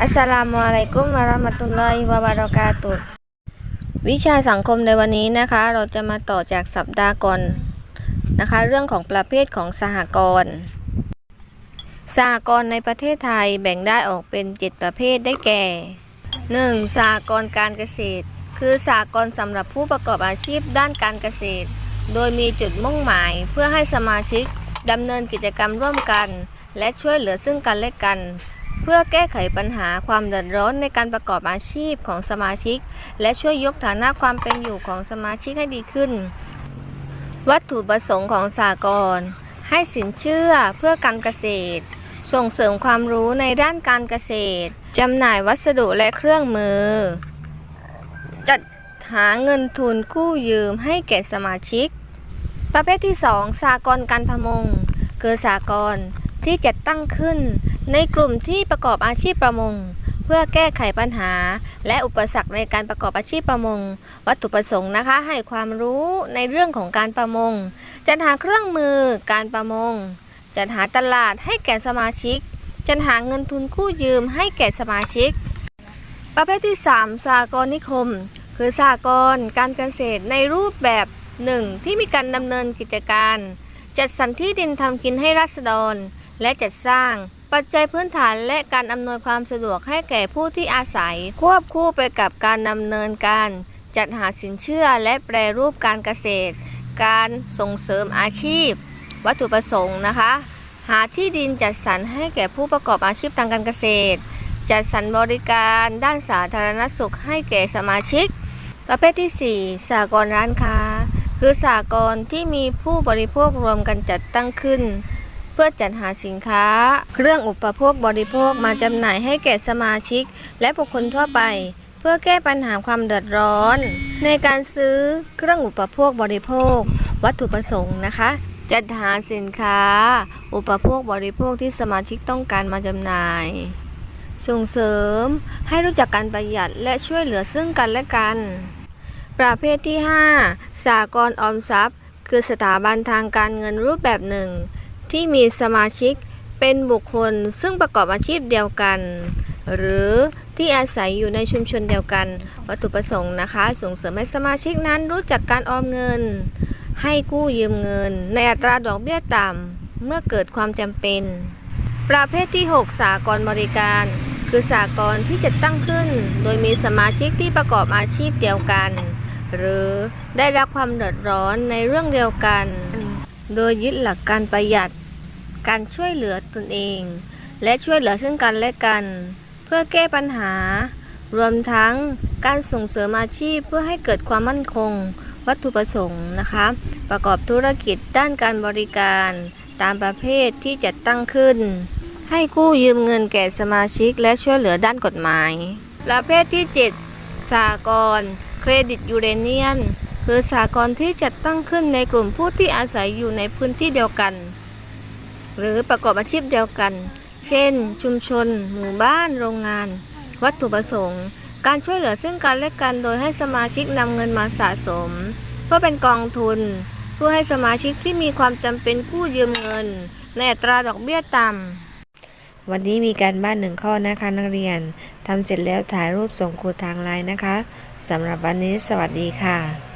อัสสลามุอะลัยกุมวะเราะห์มะตุลลอฮิวะบะเราะกาตุฮ์วิชาสังคมในวันนี้นะคะ เราจะมาต่อจากสัปดาห์ก่อนนะคะ เรื่องของประเภทของสหกรณ์สหกรณ์ในประเทศไทยแบ่งได้ออกเป็น 7 ประเภทได้แก่ 1. สหกรณ์การเกษตร คือสหกรณ์สำหรับผู้ประกอบอาชีพด้านการเกษตร โดยมีจุดมุ่งหมายเพื่อให้สมาชิกดำเนินกิจกรรมร่วมกัน และช่วยเหลือซึ่งกันและกัน เพื่อแก้ไขปัญหาความเดือดร้อนในการประกอบอาชีพของสมาชิก และช่วยยกฐานะความเป็นอยู่ของสมาชิกให้ดีขึ้น วัตถุประสงค์ของสากลให้สินเชื่อเพื่อการเกษตร ส่งเสริมความรู้ในด้านการเกษตรจำหน่ายวัสดุและเครื่องมือ จัดหาเงินทุนกู้ยืมให้แก่สมาชิก ประเภทที่ 2 สากลการประมง คือสากลที่จัดตั้งขึ้น ในกลุ่มที่ประกอบอาชีพประมง เพื่อแก้ไขปัญหา และอุปสรรคในการประกอบอาชีพประมง วัตถุประสงค์นะคะ ให้ความรู้ในเรื่องของการประมง จัดหาเครื่องมือการประมง จัดหาตลาดให้แก่สมาชิก จัดหาเงินทุนกู้ยืมให้แก่สมาชิก ประเภทที่ 3สากลนิคม คือสากลการเกษตรในรูปแบบหนึ่งที่มีการดำเนินกิจการ จัดสรรที่ดินทำกินให้รัษฎร และจัดสร้าง ปัจจัยพื้นฐานและการอำนวยความสะดวกให้แก่ผู้ที่อาศัย ควบคู่ไปกับการดำเนินการ จัดหาสินเชื่อและแปรรูปการเกษตร การส่งเสริมอาชีพ วัตถุประสงค์นะคะ หาที่ดินจัดสรรให้แก่ผู้ประกอบอาชีพทางการเกษตร จัดสรรบริการด้านสาธารณสุขให้แก่สมาชิก ประเภทที่ 4 สากลร้านค้า คือสากลที่มีผู้บริโภครวมกันจัดตั้งขึ้น เพื่อจัดหาสินค้า เครื่องอุปโภคบริโภคมาจำหน่ายให้แก่สมาชิก และบุคคลทั่วไป เพื่อแก้ปัญหาความเดือดร้อน ในการซื้อเครื่องอุปโภคบริโภค วัตถุประสงค์นะคะ จัดหาสินค้า อุปโภคบริโภคที่สมาชิกต้องการมาจำหน่ายส่งเสริมให้รู้จักการประหยัดและช่วยเหลือซึ่งกันและกัน ประเภทที่ 5 สากลออมทรัพย์ คือสถาบันทางการเงินรูปแบบหนึ่ง ที่มีสมาชิกเป็นบุคคลซึ่งประกอบอาชีพเดียวกัน หรือที่อาศัยอยู่ในชุมชนเดียวกัน วัตถุประสงค์นะคะ ส่งเสริมให้สมาชิกนั้นรู้จักการออมเงิน ให้กู้ยืมเงิน ในอัตราดอกเบี้ยต่ำเมื่อเกิดความจำเป็น ประเภทที่ 6 สากลบริการ คือสากลที่จะตั้งขึ้น โดยมีสมาชิกที่ประกอบอาชีพเดียวกัน หรือได้รับความเดือดร้อนในเรื่องเดียวกัน โดยยึดหลักการประหยัด การช่วยเหลือตนเอง และช่วยเหลือซึ่งกันและกัน เพื่อแก้ปัญหา รวมทั้งการส่งเสริมอาชีพเพื่อให้เกิดความมั่นคง วัตถุประสงค์นะคะ ประกอบธุรกิจด้านการบริการตามประเภทที่จัดตั้งขึ้น ให้กู้ยืมเงินแก่สมาชิก และช่วยเหลือด้านกฎหมาย ประเภทที่ 7 สากลเครดิตยูเรเนียน คือสากลที่จัดตั้งขึ้นในกลุ่มผู้ที่อาศัยอยู่ในพื้นที่เดียวกัน หรือประกอบอาชีพเดียวกัน เช่น ชุมชน หมู่บ้าน โรงงาน วัตถุประสงค์ การช่วยเหลือซึ่งกันและกันโดยให้สมาชิกนำเงินมาสะสม เพื่อเป็นกองทุน เพื่อให้สมาชิกที่มีความจำเป็นกู้ยืมเงิน ในอัตราดอกเบี้ยต่ำวันนี้มีการบ้านหนึ่งข้อนะคะนักเรียนทำเสร็จแล้วถ่ายรูปส่งครูทางไลน์นะคะสำหรับวันนี้สวัสดีค่ะ